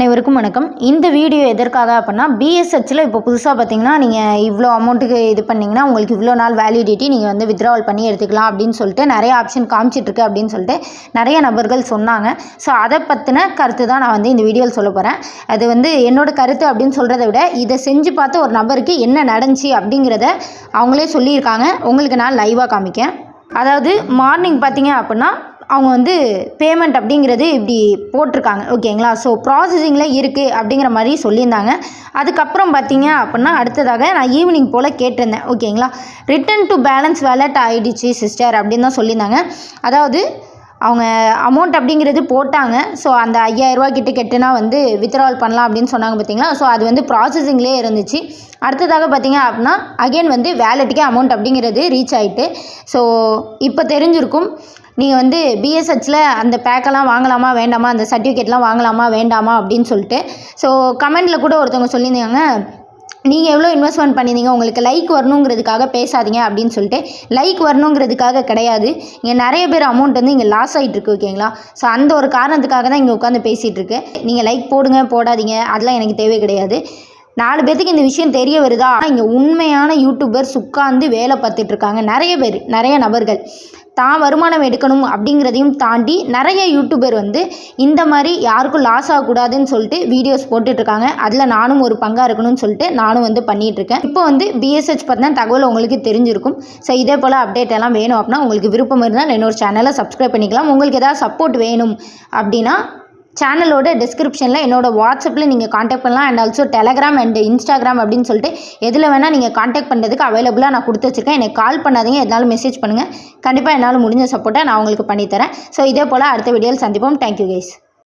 அனைவருக்கும் வணக்கம். இந்த வீடியோ எதற்காக அப்படின்னா பிஎஸ்ஹெச்சில் இப்போ புதுசாக பார்த்தீங்கன்னா நீங்கள் இவ்வளோ அமௌண்ட்டுக்கு இது பண்ணிங்கன்னா உங்களுக்கு இவ்வளோ நாள் வேலிடிட்டி நீங்கள் வந்து வித்ட்ராவல் பண்ணி எடுத்துக்கலாம் அப்படின்னு சொல்லிட்டு நிறைய ஆப்ஷன் காமிச்சிட்ருக்கு அப்படின்னு சொல்லிட்டு நிறைய நபர்கள் சொன்னாங்க. ஸோ அதை பற்றின கருத்து தான் நான் வந்து இந்த வீடியோவில் சொல்ல போகிறேன் அது வந்து என்னோட கருத்து அப்படின்னு சொல்கிறத விட இதை செஞ்சு பார்த்த ஒரு நபருக்கு என்ன நடந்துச்சு அப்படிங்கிறத அவங்களே சொல்லியிருக்காங்க. உங்களுக்கு நான் லைவாக காமிக்கேன். அதாவது மார்னிங் பார்த்தீங்க அப்படின்னா அவங்க வந்து பேமெண்ட் அப்படிங்கிறது இப்படி போட்டிருக்காங்க ஓகேங்களா? ஸோ ப்ராசஸிங்கில் இருக்குது அப்படிங்கிற மாதிரி சொல்லியிருந்தாங்க. அதுக்கப்புறம் பார்த்தீங்க அப்படின்னா அடுத்ததாக நான் ஈவினிங் போல் கேட்டிருந்தேன் ஓகேங்களா? ரிட்டன் டு பேலன்ஸ் வேலட் ஆகிடுச்சு சிஸ்டர் அப்படின்னு தான் சொல்லியிருந்தாங்க. அதாவது அவங்க அமௌண்ட் அப்படிங்கிறது போட்டாங்க. ஸோ அந்த ஐயாயிரரூவா கிட்ட கெட்டுனா வந்து வித்ட்ராவல் பண்ணலாம் அப்படின்னு சொன்னாங்க பார்த்தீங்களா ஸோ அது வந்து ப்ராசஸிங்லேயே இருந்துச்சு. அடுத்ததாக பார்த்தீங்க அப்படின்னா அகைன் வந்து வேலெட்டுக்கே அமௌண்ட் அப்படிங்கிறது ரீச் ஆகிட்டு ஸோ இப்போ தெரிஞ்சிருக்கும். நீங்கள் வந்து பிஎஸ்ஹெச்சில் அந்த பேக்கெல்லாம் வாங்கலாமா வேண்டாமா? அந்த சர்டிஃபிகேட்லாம் வாங்கலாமா வேண்டாமா? அப்படின்னு சொல்லிட்டு. ஸோ கமெண்டில் கூட ஒருத்தவங்க சொல்லியிருந்தாங்க. நீங்கள் எவ்வளோ இன்வெஸ்ட்மெண்ட் பண்ணியிருந்தீங்க உங்களுக்கு லைக் வரணுங்கிறதுக்காக பேசாதீங்க அப்படின்னு சொல்லிட்டு லைக் வரணுங்கிறதுக்காக கிடையாது. இங்கே நிறைய பேர் அமௌண்ட் வந்து இங்கே லாஸ் ஆகிட்டு இருக்கு ஓகேங்களா ஸோ அந்த ஒரு காரணத்துக்காக தான் இங்கே உட்காந்து பேசிகிட்டு இருக்கு நீங்கள் லைக் போடுங்க போடாதீங்க. அதெல்லாம் எனக்கு தேவை கிடையாது. நாலு பேர்த்துக்கு இந்த விஷயம் தெரிய வருதா? இங்கே உண்மையான யூடியூபர்ஸ் உட்காந்து வேலை பார்த்துட்ருக்காங்க நிறைய பேர் நிறைய நபர்கள். தான் வருமானம் எடுக்கணும் அப்படிங்கிறதையும் தாண்டி நிறைய யூடியூபர் வந்து இந்த மாதிரி யாருக்கும் லாஸ் ஆகக்கூடாதுன்னு சொல்லிட்டு வீடியோஸ் போட்டுட்ருக்காங்க. அதில் நானும் ஒரு பங்காக இருக்கணும்னு சொல்லிட்டு நானும் வந்து பண்ணிகிட்ருக்கேன் இப்போ வந்து பிஎஸ்ஹெச் பற்றின தகவல் உங்களுக்கு தெரிஞ்சிருக்கும். ஸோ இதே போல் அப்டேட் எல்லாம் வேணும் அப்படின்னா உங்களுக்கு விருப்பம் இருந்தால் இன்னொரு சேனலை சப்ஸ்கிரைப் பண்ணிக்கலாம். உங்களுக்கு ஏதாவது சப்போர்ட் வேணும் அப்படின்னா சேனலோட டிஸ்கிரிப்ஷனில் என்னோட வாட்ஸ்அப்பில் நீங்கள் காண்டாக்ட் பண்ணலாம். And also Telegram and Instagram அப்படின்னு சொல்லிட்டு எதில் வேணால் நீங்கள் காண்டாக்ட் பண்ணுறதுக்கு அவைலபிளாக நான் கொடுத்து வச்சுருக்கேன். எனக்கு கால் பண்ணாதீங்க. எதனாலும் மெசேஜ் பண்ணுங்கள் கண்டிப்பாக என்னால் முடிஞ்ச சப்போர்ட்டை நான் உங்களுக்கு பண்ணித்தரேன். ஸோ இதே போல் அடுத்த வீடியோவில் சந்திப்போம். Thank you guys